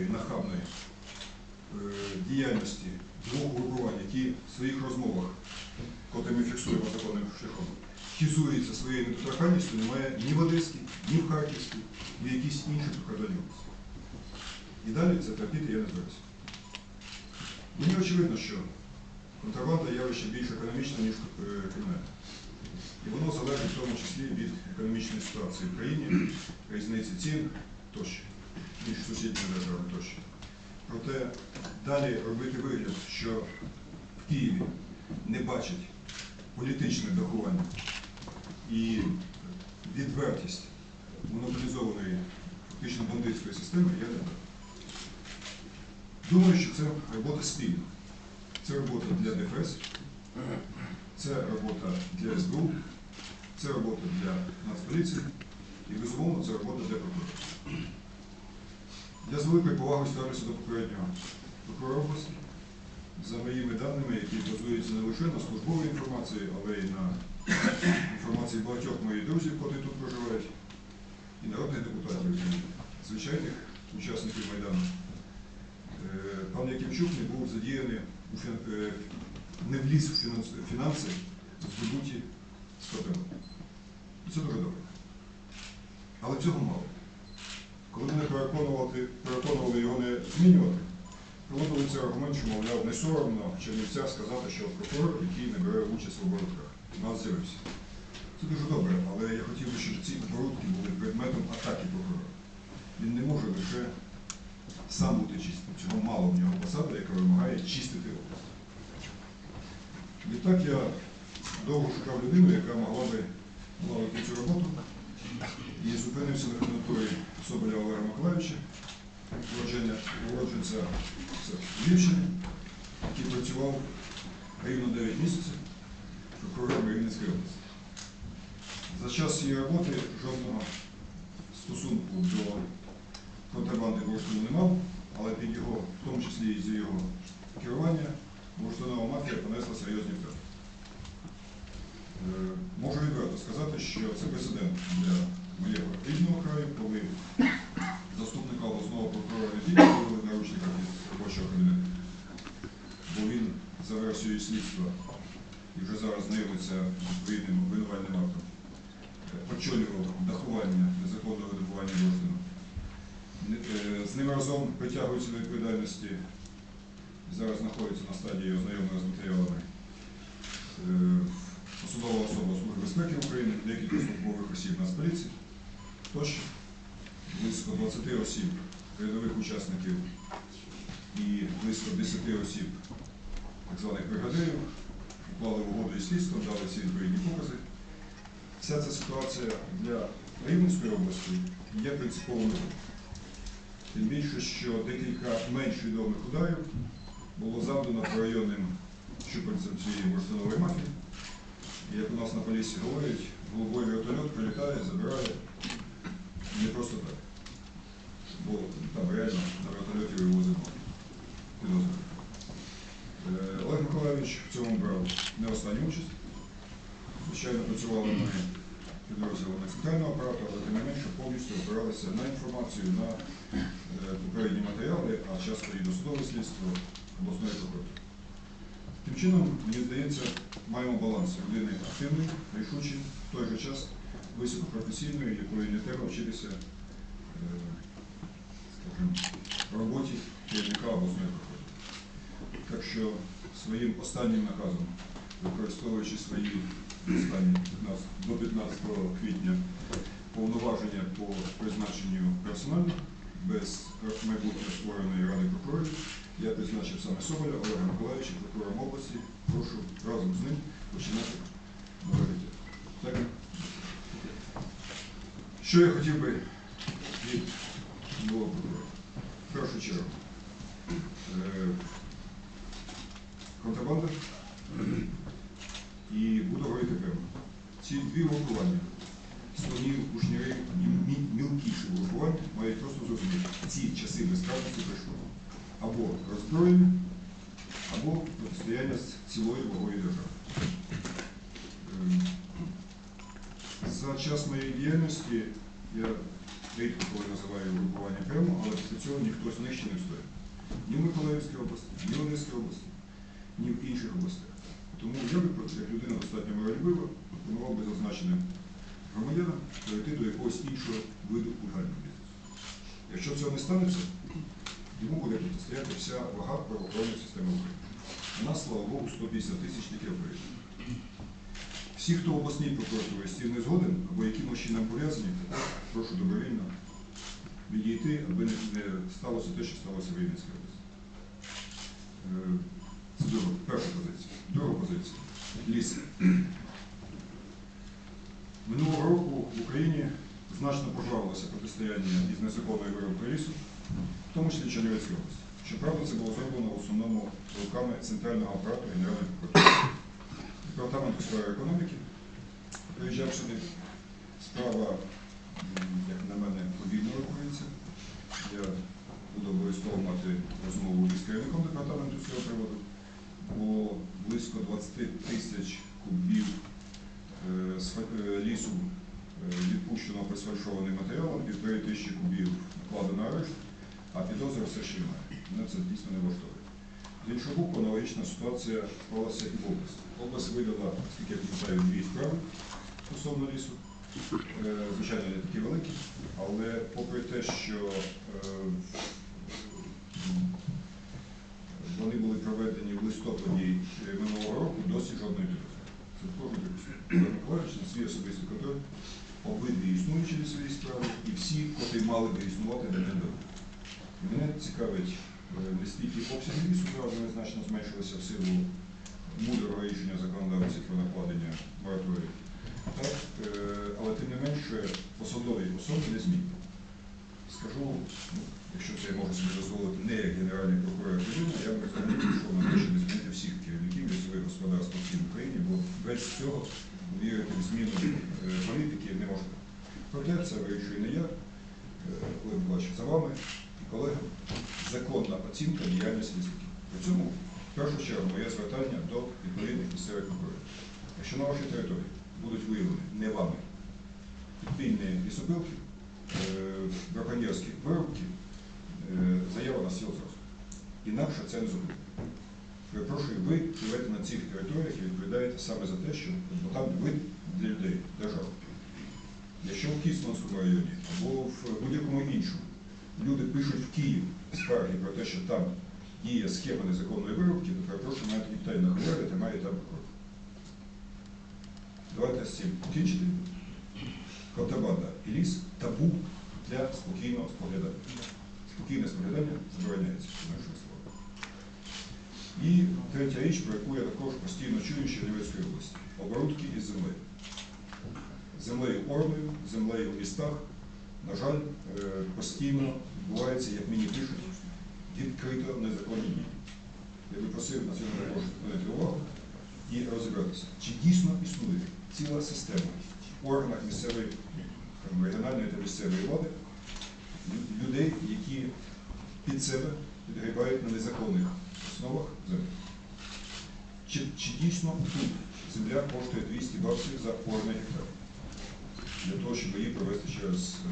відвертої, нахабної е, діяльності двох групувань, які в своїх розмовах, котрі ми фіксуємо законним шляхом, хізуються своєю недоторканністю, немає ні в Одеській, ні в Харківській, ні в якійсь іншій прикордонній області. І далі це терпіти я не збирався. Мені очевидно, що контрабанда явище більш економічне, ніж е, кримінальне. І воно залежить в тому числі від економічної ситуації в країні, різниці цін тощо, між сусідніми державами тощо. Проте далі робити вигляд, що в Києві не бачать політичне дахування і відвертість монополізованої фактично бандитської системи, я не знаю. Думаю, що це робота спільна. Це робота для ДФС, це робота для СБУ, це робота для Нацполіції і, безумовно, це робота для прокурора. Я з великою повагою ставлюся до попереднього прокурора області. За моїми даними, які базуються не лише на службовій інформації, але й на інформації багатьох моїх друзів, котрі тут проживають, і народних депутатів, і звичайних учасників Майдану. Е, Пан Якимчук не був задіяний е, не вліз в фінанс- фінанси, здобуті з це дуже добре. Але цього мало. Коли мене переконували, переконували його не змінювати, проводили цей аргумент, що, мовляв, не соромно в Чернівцях сказати, що прокурор, який не бере участь в оборудках, у нас з'явився. Це дуже добре, але я хотів би, щоб ці оборудки були предметом атаки прокурора. Він не може лише сам бути чистим. Цього мало в нього посади, яка вимагає чистити область. Відтак я довго шукав людину, яка могла би лавити цю роботу і зупинився на кандидатурі Соболя Олега Миколаївича, уродженця Львівщини, який працював рівно 9 місяців прокурором Рівненської області. За час її роботи жодного стосунку до контрабанди бурштину не мав, але під його, в тому числі і з його за версією слідства і вже зараз знайомиться відповідним обвинувальним актом, е, очолював дахування незаконного видобування бурштину. Е, З ним разом притягуються до відповідальності, зараз знаходиться на стадії ознайомлення з матеріалами е, посадова особа Служби безпеки України, декілька службових осіб Нацполіції тощо, близько 20 осіб рядових учасників і близько 10 осіб так званих бригадирів уклали угоду із слідством, дали всі відповідні покази. Вся ця ситуація для Рівненської області є принциповою. Тим більше, що декілька менш відомих ударів було завдано по районним щупальцям цієї бурштинової мафії. І як у нас на полісі говорять, голубой вертольот прилітає, забирає не просто так. Бо там реально на вертольоті вивозимо підозрюваних. Миколаївич в цьому брав не останню участь. Звичайно, працювали ми підрозділами центрального апарату, але тим не менше повністю опиралися на інформацію, на попередні матеріали, а часто і досудове слідство обласної прокуратури. Тим чином, мені здається, маємо баланс людини активної, рішучої, в той же час високопрофесійної, якої не треба вчитися е, скажімо, роботі керівника обласної прокуратури. Так що своїм останнім наказом, використовуючи свої останні 15, до 15 квітня повноваження по призначенню персоналу без майбутньо створеної ради прокурорів, я призначив саме Соболя Олега Миколаївича, прокурором області. Прошу разом з ним починати життя. Дякую. Що я хотів би від нового прокурора? В першу чергу. Контрабанда. І буду говорити прямо. Ці дві групування, слонів, кушніри мі- мілкіші групування мають просто зрозуміти, ці часи безкарності прийшли. Або роззброєння, або протистояння з цілою вагою держави. Ем, За час моєї діяльності я рідко коли називаю групування прямо, але після цього ніхто з них ще не встоїть. Ні в Миколаївській області, ні в Одеській області, ні в інших областях. Тому я би, як людина достатньо миролюбива, пропонував би зазначеним громадянам перейти до якогось іншого виду легального бізнесу. Якщо цього не станеться, йому буде протистояти вся вага правоохоронної системи України. У нас, слава Богу, 150 тисяч тільки операцій. Всі, хто в обласній прокуратурі з цим не згоден, або якимось чином пов'язані, прошу добровільно відійти, аби не, сталося те, що сталося в Рівненській області. Це друга, перша позиція. Друга позиція. Ліс. Минулого року в Україні значно пожвавилося протистояння із незаконною виробкою лісу, в тому числі Чернівецькій області. Щоправда, це було зроблено в основному руками центрального апарату Генеральної прокуратури. Департамент у сфері економіки приїжджав сюди. Справа, м, як на мене, повільно рахується. Я буду обов'язково мати розмову із керівником департаменту з цього приводу, бо близько 20 тисяч кубів е, е, лісу е, відпущено присфальшованим матеріалом, півтори тисячі кубів накладено арешт, а підозри все ще немає. Мене це дійсно не влаштовує. З іншого боку, аналогічна ситуація склалася і в області. Область видала, скільки я пам'ятаю, дві справи стосовно лісу. Звичайно, не такі великі, але попри те, що е, м, вони були проведені в листопаді е, минулого року, досі жодної підозри. Це кожен Ігор Миколаївич на свій особистий контроль, обидві існуючі лісові справи і всі, котрі мали би існувати до не Мене цікавить не стільки обсяги лісу, зразу незначно зменшилися в силу мудрого рішення законодавців про накладення мораторію. Так, але тим не менше посадові особи не змінні. Скажу, ну, якщо це я можу собі дозволити не як генеральний прокурор України, я б рекомендую, що те, щоб змінити всіх керівників лісових господарств по всій Україні, бо без цього вірити в зміну е, політики не можна. Проте це вирішую не я, е, коли бачу за вами і колегами законна оцінка діяльності лісників. При цьому в першу чергу моє звертання до відповідних місцевих прокурорів. Якщо на вашій території будуть виявлені не вами підпільні лісопилки, е, браконьєрські виробки, заява на стіл зразу. Інакше це не зробити. Перепрошую, ви живете на цих територіях і відповідаєте саме за те, що там ви для людей держава. Якщо в Кіцманському районі або в будь-якому іншому люди пишуть в Київ скарги про те, що там діє схема незаконної виробки, то перепрошую, навіть ніхто на халяві тримає там прокурор. Давайте з цим покінчити. Контрабанда і ліс табу для спокійного споглядання. Спокійне споглядання забороняється. І третя річ, про яку я також постійно чую з Чернівецької області. Оборудки із землею. Землею орною, землею в містах, на жаль, е, постійно відбувається, як мені пишуть, відкрито незаконні дії. Я би просив на цьому також звернути увагу і розібратися, чи дійсно існує ціла система в органах місцевої, регіональної та місцевої влади людей, які під себе підгрібають на незаконних основах землю. Чи, чи дійсно тут земля коштує 200 баксів за кожний гектар? Для того, щоб її провести через е,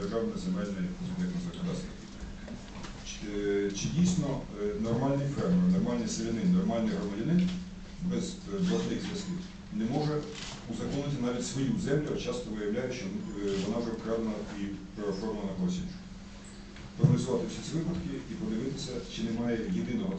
державне земельне суб'єктне законодавство. Чи, е, чи дійсно е, нормальний фермер, нормальний селянин, нормальний громадянин без блатних зв'язків не може узаконити навіть свою землю, а часто виявляє, що вона вже вкрадена і переоформлена когось іншого. Проаналізувати всі ці випадки і подивитися, чи немає єдиного